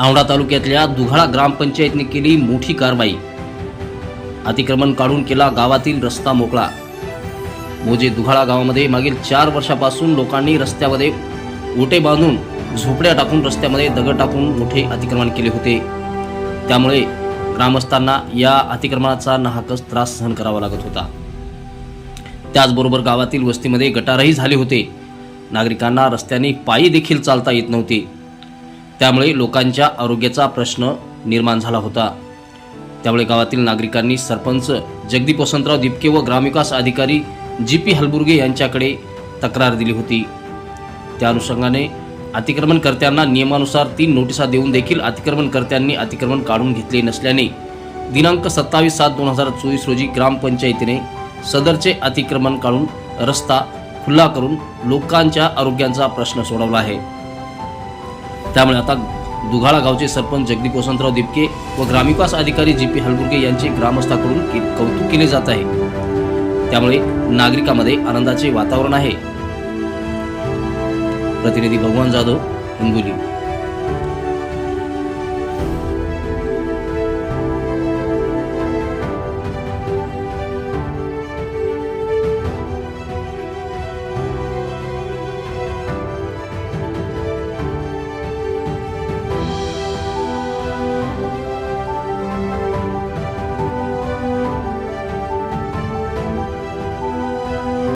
औंढा तालुक्यातल्या दुघाळा ग्रामपंचायतने केली मोठी कारवाई. अतिक्रमण काढून केला गावातील रस्ता मोकळा. मोजे दुघाळा गावामध्ये मागील चार वर्षापासून लोकांनी रस्त्यामध्ये ओटे बांधून झोपड्या टाकून रस्त्यामध्ये दगड टाकून मोठे अतिक्रमण केले होते. त्यामुळे ग्रामस्थांना या अतिक्रमणाचा नाहकच त्रास सहन करावा लागत होता. त्याचबरोबर गावातील वस्तीमध्ये गटारही झाले होते. नागरिकांना रस्त्याने पायी देखील चालता येत नव्हते. त्यामुळे लोकांच्या आरोग्याचा प्रश्न निर्माण झाला होता. त्यामुळे गावातील नागरिकांनी सरपंच जगदीप वसंतराव दिपके व ग्रामविकास अधिकारी जी पी हलबुर्गे यांच्याकडे तक्रार दिली होती. त्या अनुषंगाने अतिक्रमणकर्त्यांना नियमानुसार तीन नोटिसा देऊन देखील अतिक्रमणकर्त्यांनी अतिक्रमण काढून घेतले नसल्याने दिनांक सत्तावीस सात दोन हजार चोवीस रोजी ग्रामपंचायतीने सदरचे अतिक्रमण काढून रस्ता खुला करून लोकांच्या आरोग्याचा प्रश्न सोडवला आहे. त्यामुळे आता दुघाळा गावचे सरपंच जगदीप वसंतराव दिपके व ग्रामविकास अधिकारी जी पी हलबुर्गे यांचे ग्रामस्थाकडून के- कौतुक केले जात आहे. त्यामुळे नागरिकांमध्ये आनंदाचे वातावरण आहे. प्रतिनिधी भगवान जाधव हिंगोली.